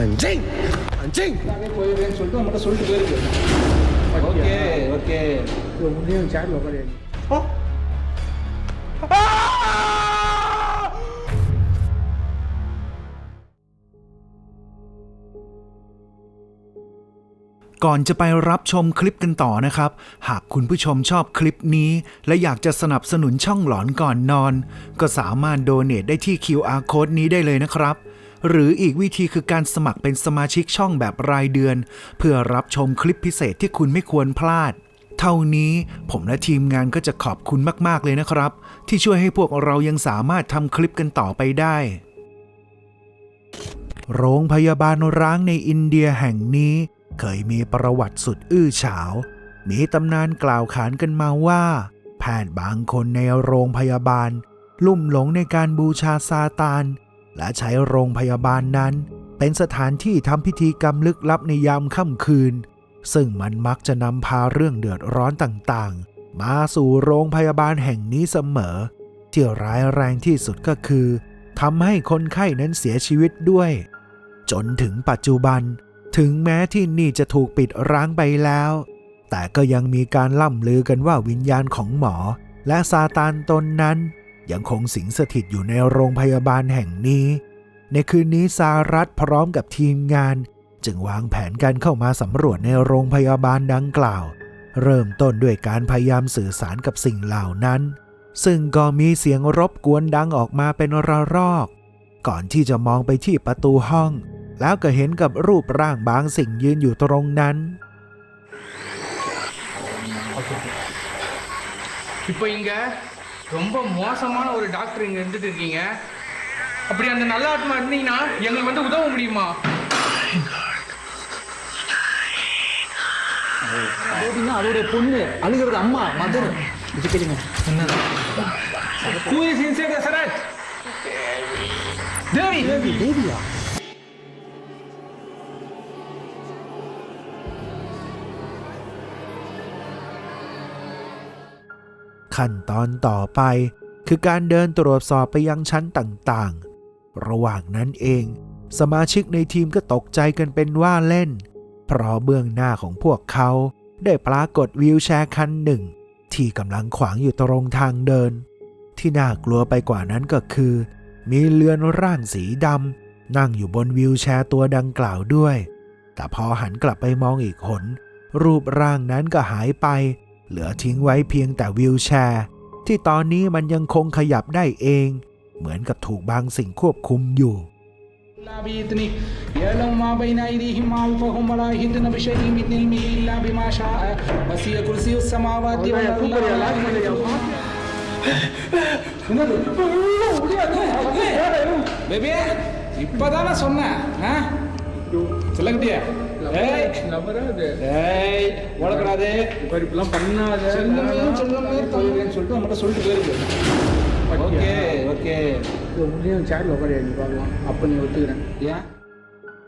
அஞ்சிங் அஞ்சிங் நானே போயிடுறேன்னு சொல்லிட்டு நம்மகிட்ட சொல்லிட்டு போயிருக்கு ஓகே ஓகே முடியும் சேர்ல உட்காருก่อนจะไปรับชมคลิปกันต่อนะครับ หากคุณผู้ชมชอบคลิปนี้ และอยากจะสนับสนุนช่องหลอนก่อนนอน ก็สามารถโดเน a ได้ที่ QR code นี้ได้เลยนะครับ หรืออีกวิธีคือการสมัครเป็นสมาชิกช่องแบบรายเดือน เพื่อรับชมคลิปพิเศษที่คุณไม่ควรพลาด เท่านี้ผมและทีมงานก็จะขอบคุณมากๆเลยนะครับ ที่ช่วยให้พวกเรายังสามารถทำคลิปกันต่อไปได้ โรงพยาบาลร้างในอินเดียแห่งนี้ เคยมีประวัติสุดอื้อฉาว มีตำนานกล่าวขานกันมาว่า แพทย์บางคนในโรงพยาบาล ลุ่มหลงในการบูชาซาตาน และใช้โรงพยาบาลนั้น เป็นสถานที่ทำพิธีกรรมลึกลับในยามค่ำคืน ซึ่งมันมักจะนำพาเรื่องเดือดร้อนต่างๆ มาสู่โรงพยาบาลแห่งนี้เสมอ ที่ร้ายแรงที่สุดก็คือทำให้คนไข้นั้นเสียชีวิตด้วย จนถึงปัจจุบัน ถึงแม้ที่นี่จะถูกปิดร้างไปแล้ว แต่ก็ยังมีการล่ำลือกันว่าวิญญาณของหมอ และซาตานตนนั้น ยังคงสิงสถิตอยู่ในโรงพยาบาลแห่งนี้ ในคืนนี้ซารัตพร้อมกับทีมงาน จึงวางแผนการเข้ามาสำรวจในโรงพยาบาลดังกล่าว เริ่มต้นด้วยการพยายามสื่อสารกับสิ่งเหล่านั้น ซึ่งก็มีเสียงรบกวนดังออกมาเป็นระรอก ก่อนที่จะมองไปที่ประตูห้อง แล้วก็เห็นกับรูปร่างบางสิ่งยืนอยู่ตรงนั้นพี่ปิงแก ரொம்ப மோசமான ஒரு டாக்டர் இங்க இருந்துட்டு இருக்கீங்க. அப்படி அந்த நல்ல ஆத்மா இருந்தீங்கன்னா எங்களுக்கு வந்து உதவ முடியுமா? அதோடைய பொண்ணு அழுகிறது அம்மா மதர். இது கேளுங்க. the Sarat? தேவி தேவியா? ขั้นตอนต่อไป คือการเดินตรวจสอบไปยังชั้นต่างๆ ระหว่างนั้นเอง สมาชิกในทีมก็ตกใจกันเป็นว่าเล่น เพราะเบื้องหน้าของพวกเขา ได้ปรากฏวิวแชร์คันหนึ่ง ที่กำลังขวางอยู่ตรงทางเดิน ที่น่ากลัวไปกว่านั้นก็คือ มีเรือนร่างสีดำนั่งอยู่บนวิวแชร์ตัวดังกล่าวด้วย แต่พอหันกลับไปมองอีกหนรูปร่างนั้นก็หายไป เหลือทิ้งไว้เพียงแต่วิวแชร์ ที่ตอนนี้มันยังคงขยับได้เอง เหมือนกับถูกบางสิ่งควบคุมอยู่เบบี இப்பதான சொன்னேன் சொல்லிட்டியா சொல்லக்கிட்டியா ஏய் ஏய் ஓடக்கூடாது இப்படிலாம் பண்ணாத செல்லமே செல்லமே போயிடுறேன்னு சொல்லிட்டு நம்மகிட்ட சொல்லிட்டு போயிருக்கு ஓகே ஓகே முடியும் சேர்ல உட்காரு நீ பார்க்கலாம் அப்போ நீ ஒத்துக்கிறேன் ஏன்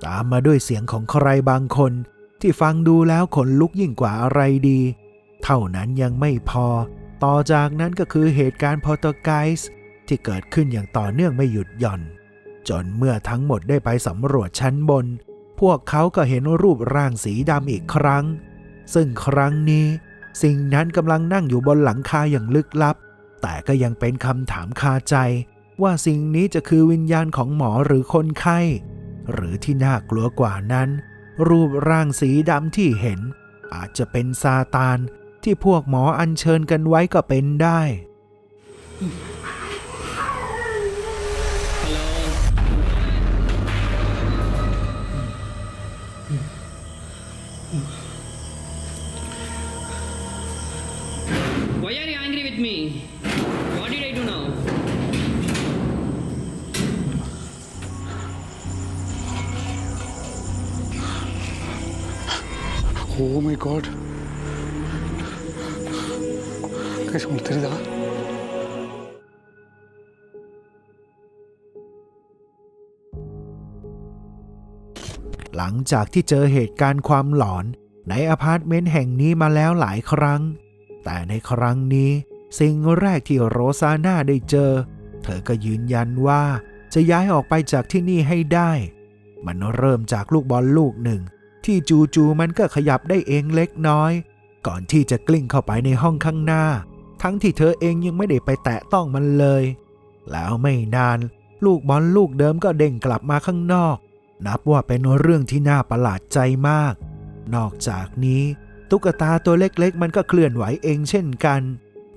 ตามมาด้วยเสียงของใครบางคน ที่ฟังดูแล้วขนลุกยิ่งกว่าอะไรดี เท่านั้นยังไม่พอ ต่อจากนั้นก็คือเหตุการณ์พอร์ตไกส์ที่เกิดขึ้นอย่างต่อเนื่องไม่หยุดหย่อน จนเมื่อทั้งหมดได้ไปสำรวจชั้นบน พวกเขาก็เห็นรูปร่างสีดำอีกครั้ง ซึ่งครั้งนี้ สิ่งนั้นกำลังนั่งอยู่บนหลังคาอย่างลึกลับ แต่ก็ยังเป็นคำถามคาใจ ว่าสิ่งนี้จะคือวิญญาณของหมอหรือคนไข้ หรือที่น่ากลัวกว่านั้น รูปร่างสีดำที่เห็น อาจจะเป็นซาตานที่พวกหมออัญเชิญกันไว้ก็เป็นได้ गॉड कैसे मुतरी दा หลังจากที่เจอเหตุการณ์ความหลอนในอพาร์ตเมนต์แห่งนี้มาแล้วหลายครั้ง แต่ในครั้งนี้สิ่งแรกที่โรซาน่าได้เจอ เธอก็ยืนยันว่าจะย้ายออกไปจากที่นี่ให้ได้ มันเริ่มจากลูกบอลลูกหนึ่ง ที่จู่ๆมันก็ขยับได้เองเล็กน้อย ก่อนที่จะกลิ้งเข้าไปในห้องข้างหน้า ทั้งที่เธอเองยังไม่ได้ไปแตะต้องมันเลย แล้วไม่นาน ลูกบอลลูกเดิมก็เด้งกลับมาข้างนอก นับว่าเป็นเรื่องที่น่าประหลาดใจมาก นอกจากนี้ ตุ๊กตาตัวเล็กๆ มันก็เคลื่อนไหวเองเช่นกัน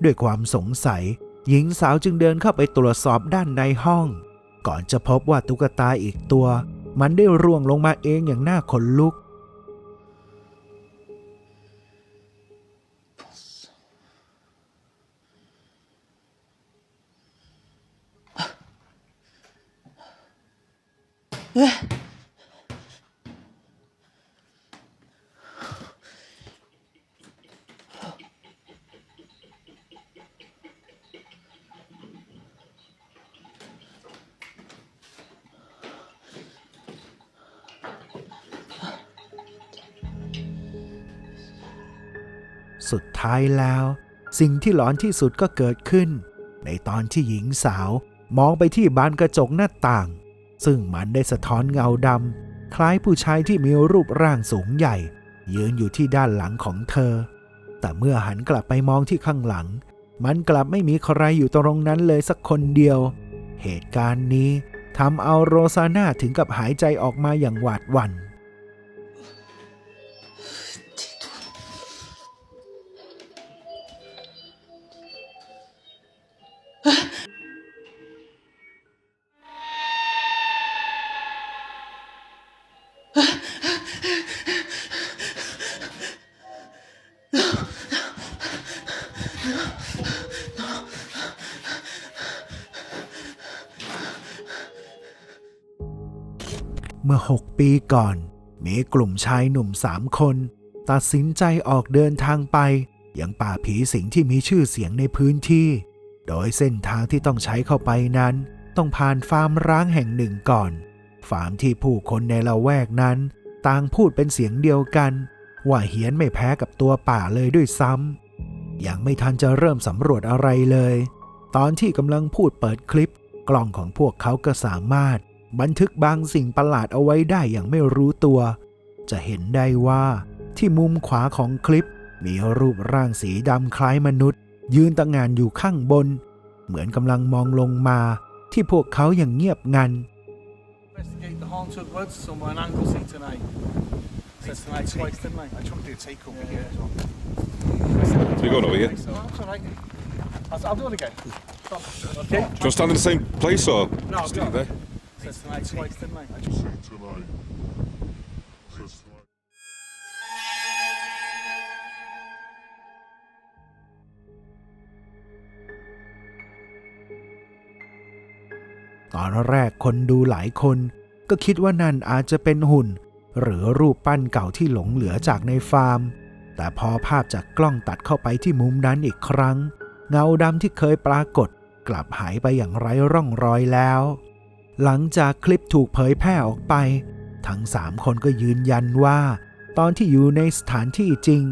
ด้วยความสงสัย หญิงสาวจึงเดินเข้าไปตรวจสอบด้านในห้อง ก่อนจะพบว่าตุ๊กตาอีกตัว มันได้ร่วงลงมาเองอย่างน่าขนลุก สุดท้ายแล้ว สิ่งที่หลอนที่สุดก็เกิดขึ้น ในตอนที่หญิงสาวมองไปที่บานกระจกหน้าต่าง ซึ่งมันได้สะท้อนเงาดำคล้ายผู้ชายที่มีรูปร่างสูงใหญ่ ยืนอยู่ที่ด้านหลังของเธอ แต่เมื่อหันกลับไปมองที่ข้างหลัง มันกลับไม่มีใครอยู่ตรงนั้นเลยสักคนเดียว เหตุการณ์นี้ทำเอาโรซาน่าถึงกับหายใจออกมาอย่างหวาดหวั่น เมื่อ 6 ปีก่อน มีกลุ่มชายหนุ่มสามคน ตัดสินใจออกเดินทางไป ยังป่าผีสิงที่มีชื่อเสียงในพื้นที่ โดยเส้นทางที่ต้องใช้เข้าไปนั้น ต้องผ่านฟาร์มร้างแห่งหนึ่งก่อน ฟาร์มที่ผู้คนในละแวกนั้น ต่างพูดเป็นเสียงเดียวกัน ว่าเฮี้ยนไม่แพ้กับตัวป่าเลยด้วยซ้ำยังไม่ทันจะเริ่มสำรวจอะไรเลย ตอนที่กำลังพูดเปิดคลิป กล้องของพวกเขาก็สามารถ บันทึกบางสิ่งประหลาดเอาไว้ได้อย่างไม่รู้ตัว จะเห็นได้ว่าที่มุมขวาของคลิป มีรูปร่างสีดำคล้ายมนุษย์ ยืนตั้งงานอยู่ข้างบน เหมือนกำลังมองลงมา ที่พวกเขาอย่างเงียบงัน So stand in the same place or? No, stay there. Said tonight twice, didn't I? I just tonight. Says tonight. ตอนแรกคนดูหลายคน ก็คิดว่านั่นอาจจะเป็นหุ่น หรือรูปปั้นเก่าที่หลงเหลือจากในฟาร์ม แต่พอภาพจากกล้องตัดเข้าไปที่มุมนั้นอีกครั้ง เงาดำที่เคยปรากฏ กลับหายไปอย่างไร้ร่องรอยแล้ว หลังจากคลิปถูกเผยแพร่ออกไป ทั้งสามคนก็ยืนยันว่า ตอนที่อยู่ในสถานที่จริง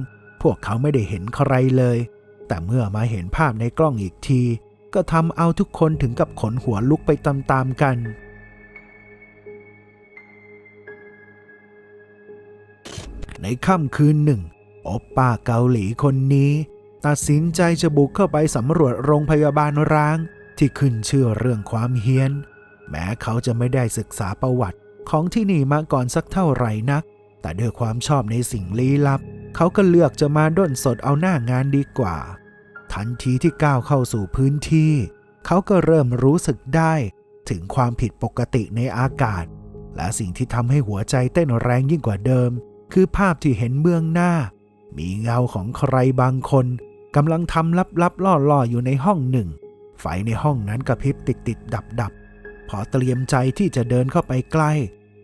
พวกเขาไม่ได้เห็นใครเลย แต่เมื่อมาเห็นภาพในกล้องอีกที ก็ทำเอาทุกคนถึงกับขนหัวลุกไปตามๆกัน ในค่ำคืนหนึ่งโอปป้าเกาหลีคนนี้ตัดสินใจจะบุกเข้าไปสำรวจโรงพยาบาลร้าง ที่ขึ้นชื่อเรื่องความเฮี้ยน แม้เขาจะไม่ได้ศึกษาประวัติของที่นี่มาก่อนสักเท่าไหร่นัก แต่ด้วยความชอบในสิ่งลี้ลับ เขาก็เลือกจะมาด้นสดเอาหน้างานดีกว่า ทันทีที่ก้าวเข้าสู่พื้นที่ เขาก็เริ่มรู้สึกได้ถึงความผิดปกติในอากาศ และสิ่งที่ทำให้หัวใจเต้นแรงยิ่งกว่าเดิม คือภาพที่เห็นเบื้องหน้า มีเงาของใครบางคนกำลังทำลับๆล่อๆอยู่ในห้องหนึ่ง ไฟในห้องนั้นกระพริบติดติดดับดับๆ พอเตรียมใจที่จะเดินเข้าไปใกล้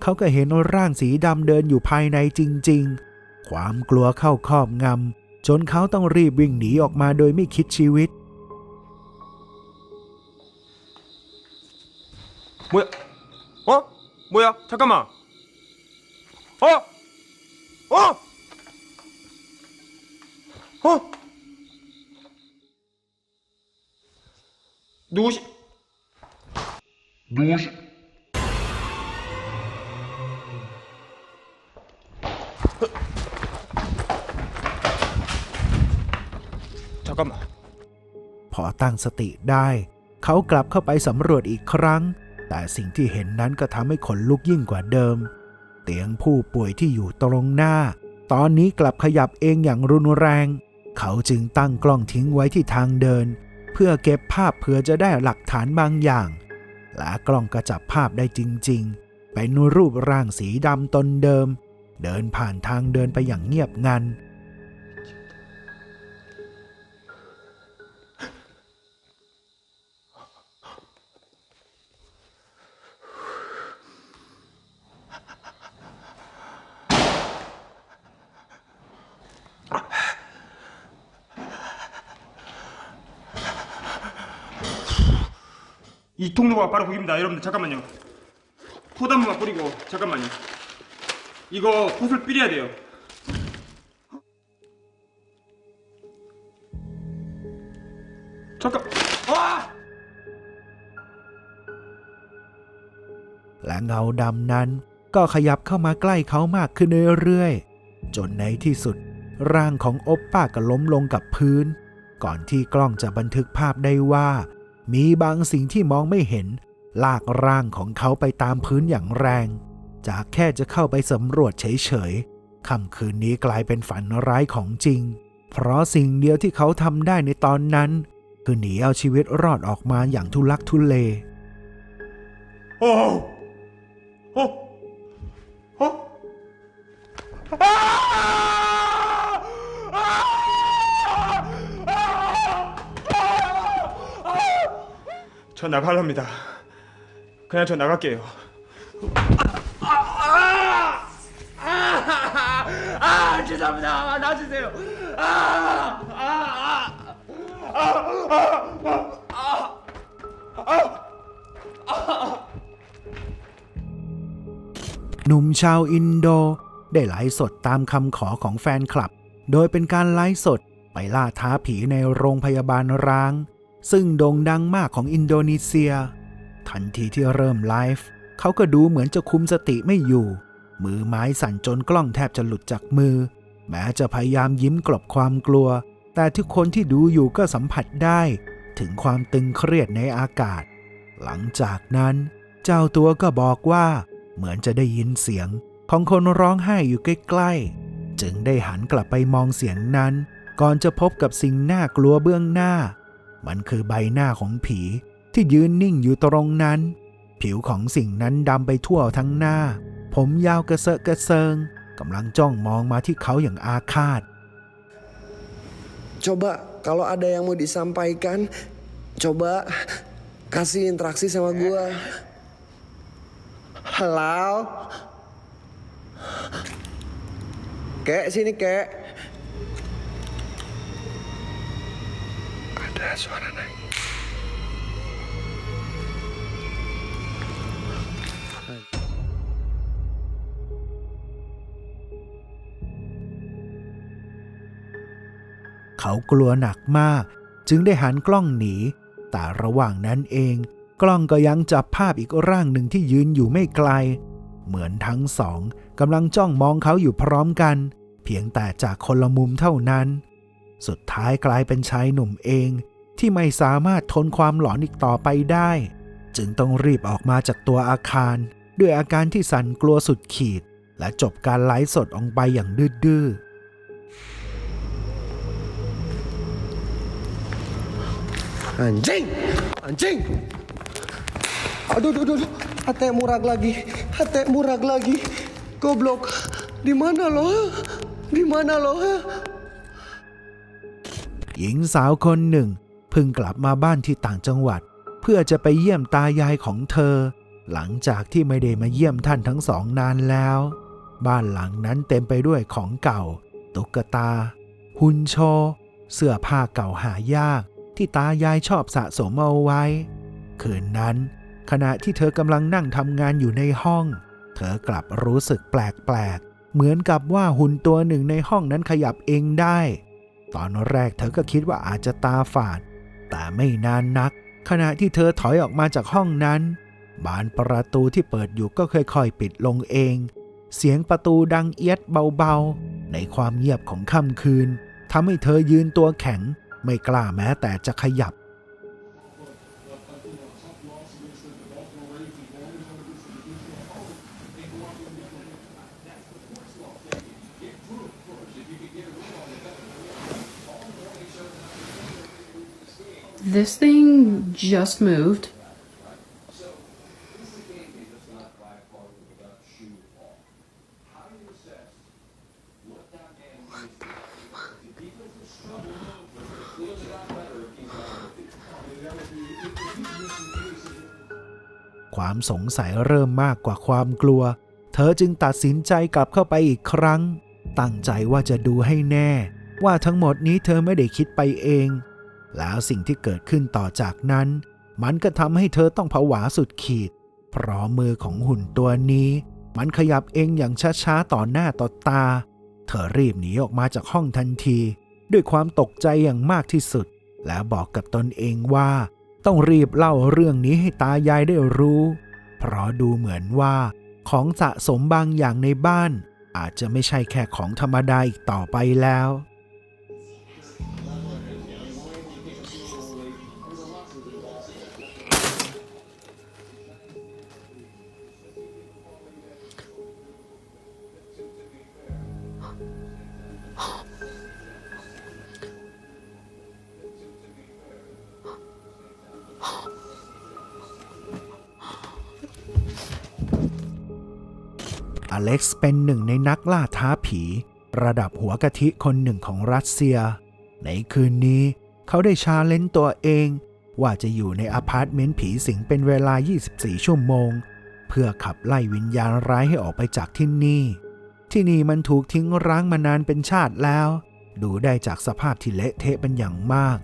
เขาก็เห็นร่างสีดำเดินอยู่ภายในจริง ๆ ความกลัวเข้าครอบงำ จนเขาต้องรีบวิ่งหนีออกมาโดยไม่คิดชีวิต 뭐야? 어? 뭐야? 잠깐만. 어? 어? 어? 누구시? 12 잠깐만 พอตั้งสติได้ เขากลับเข้าไปสำรวจอีกครั้ง แต่สิ่งที่เห็นนั้นก็ทำให้ขนลุกยิ่งกว่าเดิม เตียงผู้ป่วยที่อยู่ตรงหน้า ตอนนี้กลับขยับเองอย่างรุนแรง เขาจึงตั้งกล้องทิ้งไว้ที่ทางเดิน เพื่อเก็บภาพเผื่อจะได้หลักฐานบางอย่าง และกล้องก็จับภาพได้จริง ๆ เป็นรูปร่างสีดำตนเดิม เดินผ่านทางเดินไปอย่างเงียบงัน 이 통로가 바로 거기입니다. 여러분들 잠깐만요. 포단무가 뿌리고 잠깐만요. 이거 붓을 뿌려야 돼요. 잠깐. 와! และเงาดำนั้นก็ขยับเข้ามาใกล้เขามากขึ้นเรื่อยๆ จนในที่สุด ร่างของโอปป้าก็ล้มลงกับพื้น ก่อนที่กล้องจะบันทึกภาพได้ว่า มีบางสิ่งที่มองไม่เห็น ลากร่างของเขาไปตามพื้นอย่างแรง จากแค่จะเข้าไปสำรวจเฉยๆค่ำคืนนี้กลายเป็นฝันร้ายของจริง เพราะสิ่งเดียวที่เขาทำได้ในตอนนั้น คือหนีเอาชีวิตรอดออกมาอย่างทุลักทุเลโอโอโอ้ 저 나갈랍니다. 그냥 저 나갈게요. 아, 죄송합니다. 놔주세요. 아, 아, 아, 아, 아. หนุ่มชาวอินโด ได้ไลฟ์สดตามคำขอของแฟนคลับ โดยเป็นการไลฟ์สดไปล่าท้าผีในโรงพยาบาลร้าง ซึ่งโด่งดังมากของอินโดนีเซีย ทันทีที่เริ่มไลฟ์เขาก็ดูเหมือนจะคุมสติไม่อยู่ มือไม้สั่นจนกล้องแทบจะหลุดจากมือ แม้จะพยายามยิ้มกลบความกลัว แต่ทุกคนที่ดูอยู่ก็สัมผัสได้ ถึงความตึงเครียดในอากาศ หลังจากนั้น เจ้าตัวก็บอกว่า เหมือนจะได้ยินเสียง ของคนร้องไห้อยู่ใกล้ๆ จึงได้หันกลับไปมองเสียงนั้น ก่อนจะพบกับสิ่งน่ากลัวเบื้องหน้า มันคือใบหน้าของผีที่ยืนนิ่งอยู่ตรงนั้น ผิวของสิ่งนั้นดำไปทั่วทั้งหน้า ผมยาวกระเซอะกระเซิงกำลังจ้องมองมาที่เขาอย่างอาฆาต Coba kalau ada yang mau disampaikan, coba kasih interaksi sama gua. Halo. Kek sini kek. Ada suara nangis. เขากลัวหนักมาก จึงได้หันกล้องหนี แต่ระหว่างนั้นเอง กล้องก็ยังจับภาพอีกร่างหนึ่งที่ยืนอยู่ไม่ไกล เหมือนทั้งสองกำลังจ้องมองเขาอยู่พร้อมกัน เพียงแต่จากคนละมุมเท่านั้น สุดท้ายกลายเป็นชายหนุ่มเอง ที่ไม่สามารถทนความหลอนอีกต่อไปได้ จึงต้องรีบออกมาจากตัวอาคาร ด้วยอาการที่สั่นกลัวสุดขีด และจบการไลฟ์สดออกไปอย่างดื้อๆ Anjing! Anjing! Aduh, aduh, aduh, aduh. Hati murag lagi. Hati murag lagi. Goblok. Di mana lo? Di mana lo? หญิงสาวคนหนึ่งเพิ่งกลับมาบ้านที่ต่างจังหวัด เพื่อจะไปเยี่ยมตายายของเธอ หลังจากที่ไม่ได้มาเยี่ยมท่านทั้งสองนานแล้ว บ้านหลังนั้นเต็มไปด้วยของเก่า ตุ๊กตา หุ่นโชว์เสื้อผ้าเก่าหายาก ที่ตายายชอบสะสมเอาไว้ คืนนั้น ขณะที่เธอกำลังนั่งทำงานอยู่ในห้อง เธอกลับรู้สึกแปลกๆ เหมือนกับว่าหุ่นตัวหนึ่งในห้องนั้นขยับเองได้ ตอนแรกเธอก็คิดว่าอาจจะตาฝาด แต่ไม่นานนัก ขณะที่เธอถอยออกมาจากห้องนั้น บานประตูที่เปิดอยู่ก็ค่อยๆปิดลงเอง เสียงประตูดังเอียดเบาๆ ในความเงียบของค่ำคืนทำให้เธอยืนตัวแข็ง ไม่กล้าแม้แต่จะขยับ This thing just moved. ความสงสัยเริ่มมากกว่าความกลัว เธอจึงตัดสินใจกลับเข้าไปอีกครั้ง ตั้งใจว่าจะดูให้แน่ ว่าทั้งหมดนี้เธอไม่ได้คิดไปเอง แล้วสิ่งที่เกิดขึ้นต่อจากนั้น มันก็ทำให้เธอต้องผวาสุดขีด เพราะมือของหุ่นตัวนี้ มันขยับเองอย่างช้าๆต่อหน้าต่อตา เธอรีบหนีออกมาจากห้องทันที ด้วยความตกใจอย่างมากที่สุด แล้วบอกกับตนเองว่า ต้องรีบเล่าเรื่องนี้ให้ตายายได้รู้ เพราะดูเหมือนว่า ของสะสมบางอย่างในบ้าน อาจจะไม่ใช่แค่ของธรรมดาอีกต่อไปแล้ว อเล็กซ์เป็นหนึ่งในนักล่าท้าผี ระดับหัวกะทิคนหนึ่งของรัสเซีย ในคืนนี้ เขาได้ชาเลนจ์ตัวเอง ว่าจะอยู่ในอพาร์ตเมนต์ผีสิงเป็นเวลา 24 ชั่วโมง เพื่อขับไล่วิญญาณร้ายให้ออกไปจากที่นี่ ที่นี่มันถูกทิ้งร้างมานานเป็นชาติแล้ว ดูได้จากสภาพที่เละเทะเป็นอย่างมาก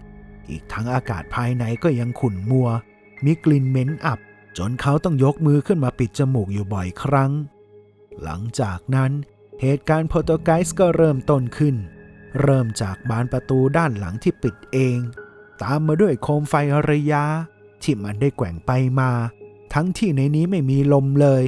อีกทั้งอากาศภายในก็ยังขุ่นมัว มีกลิ่นเหม็นอับ จนเขาต้องยกมือขึ้นมาปิดจมูกอยู่บ่อยครั้ง หลังจากนั้นเหตุการณ์โปรโตไกส์ก็เริ่มต้นขึ้น เริ่มจากบานประตูด้านหลังที่ปิดเอง ตามมาด้วยโคมไฟระยะ ที่มันได้แกว่งไปมา ทั้งที่ในนี้ไม่มีลมเลย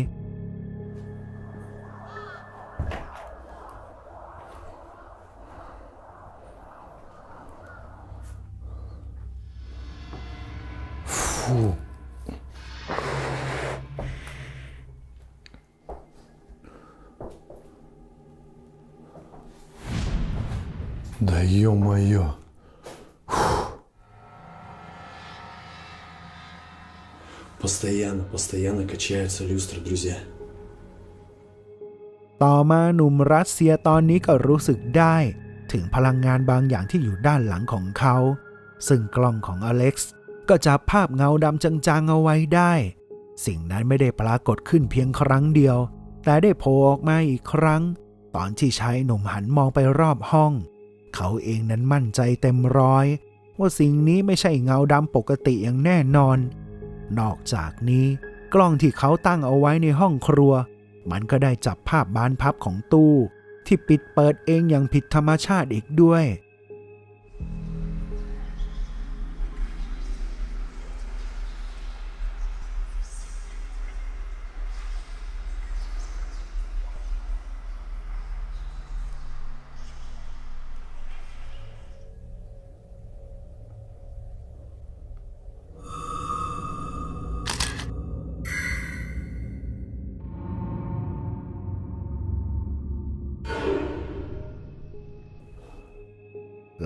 Постоянно, постоянно качаются люстры, друзья. ต่อมาหนุ่มรัสเซียตอนนี้ก็รู้สึกได้ ถึงพลังงานบางอย่างที่อยู่ด้านหลังของเขา ซึ่งกล้องของอเล็กซ์ก็จับภาพเงาดำจางๆเอาไว้ได้ สิ่งนั้นไม่ได้ปรากฏขึ้นเพียงครั้งเดียว แต่ได้โผล่ออกมาอีกครั้ง ตอนที่ชายหนุ่มหันมองไปรอบห้อง เขาเองนั้นมั่นใจเต็มร้อย ว่าสิ่งนี้ไม่ใช่เงาดำปกติอย่างแน่นอน นอกจากนี้ กล้องที่เขาตั้งเอาไว้ในห้องครัว มันก็ได้จับภาพบานพับของตู้ ที่ปิดเปิดเองอย่างผิดธรรมชาติอีกด้วย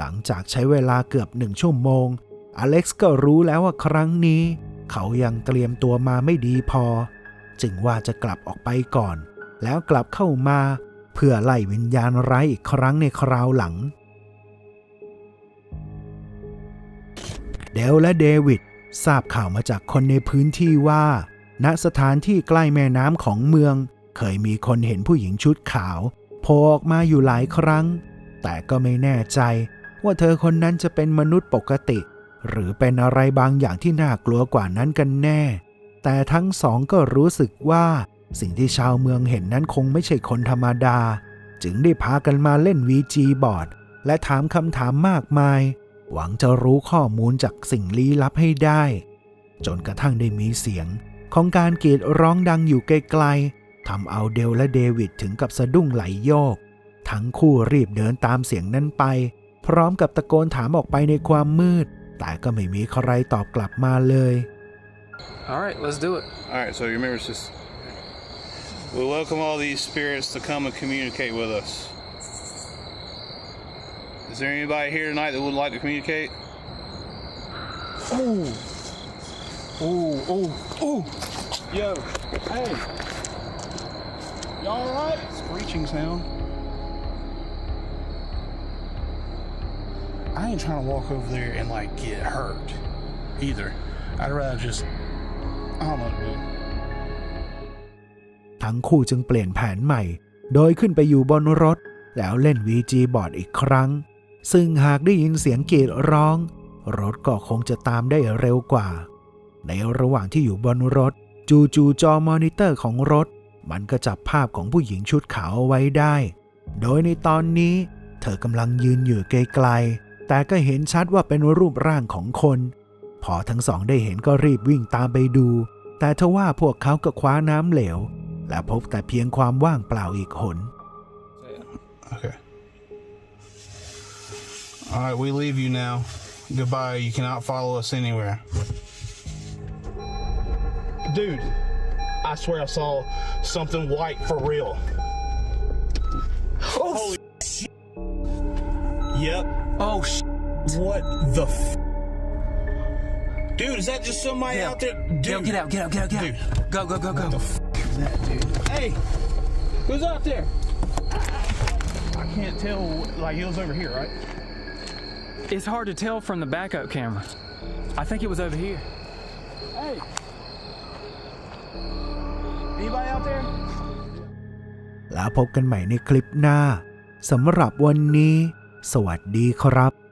ลังจากใช้เวลาเกือบหนึ่งชั่วโมง อเล็กซ์ก็รู้แล้วว่าครั้งนี้ เขายังเตรียมตัวมาไม่ดีพอ จึงว่าจะกลับออกไปก่อน แล้วกลับเข้ามา เพื่อไล่วิญญาณร้ายอีกครั้งในคราวหลัง เดลและเดวิดทราบข่าวมาจากคนในพื้นที่ว่า ณสถานที่ใกล้แม่น้ำของเมือง เคยมีคนเห็นผู้หญิงชุดขาวโผล่ออกมาอยู่หลายครั้ง แต่ก็ไม่แน่ใจ ว่าเธอคนนั้นจะเป็นมนุษย์ปกติ หรือเป็นอะไรบางอย่างที่น่ากลัวกว่านั้นกันแน่ แต่ทั้งสองก็รู้สึกว่า สิ่งที่ชาวเมืองเห็นนั้นคงไม่ใช่คนธรรมดา จึงได้พากันมาเล่นวีจีบอร์ดและถามคำถามมากมาย หวังจะรู้ข้อมูลจากสิ่งลี้ลับให้ได้ จนกระทั่งได้มีเสียง ของการกรีดร้องดังอยู่ไกลๆทำเอาเดลและเดวิดถึงกับสะดุ้งไหลโยก ทั้งคู่รีบเดินตามเสียงนั้นไป พพร้อมกับตะโกนถามออกไปในความมืด แต่ก็ไม่มีใครตอบกลับมาเลย All right, let's do it. All right, so you remember it's just. We welcome all these spirits to come and communicate with us. Is there anybody here tonight that would like to communicate? Oh, oh, oh, oh! Yo, hey, y'all all right? Screeching sound. I ain't trying to walk over there and like get hurt, either. I'd rather just I don't know, dude. ทั้งคู่จึงเปลี่ยนแผนใหม่ โดยขึ้นไปอยู่บนรถ แล้วเล่น VG บอร์ดอีกครั้ง ซึ่งหากได้ยินเสียงกรีดร้อง รถก็คงจะตามได้เร็วกว่า ในระหว่างที่อยู่บนรถ จู่ๆจอมอนิเตอร์ของรถ มันก็จับภาพของผู้หญิงชุดขาวเอาไว้ได้ โดยในตอนนี้ เธอกำลังยืนอยู่ไกลๆ แต่ก็เห็นชัดว่าเป็นรูปร่างของคน พอทั้งสองได้เห็นก็รีบวิ่งตามไปดู แต่ทว่าพวกเขาก็คว้าน้ำเหลว และพบแต่เพียงความว่างเปล่าอีกหน Okay. All right, we leave you now. Goodbye. You cannot follow us anywhere. Dude, I swear I saw something white for real. Oh, holy shit. Yep. Oh, sh- what the f- Dude, is that just somebody out there? Dude, Get out, get out, get out, get Dude. out. Go, go, go, go. What the f- is that, dude? Hey, who's out there? I can't tell. Like it was over here, right? It's hard to tell from the backup camera. I think it was over here. Hey, anybody out there? แล้วพบกันใหม่ในคลิปหน้าสำหรับวันนี้ สวัสดีครับ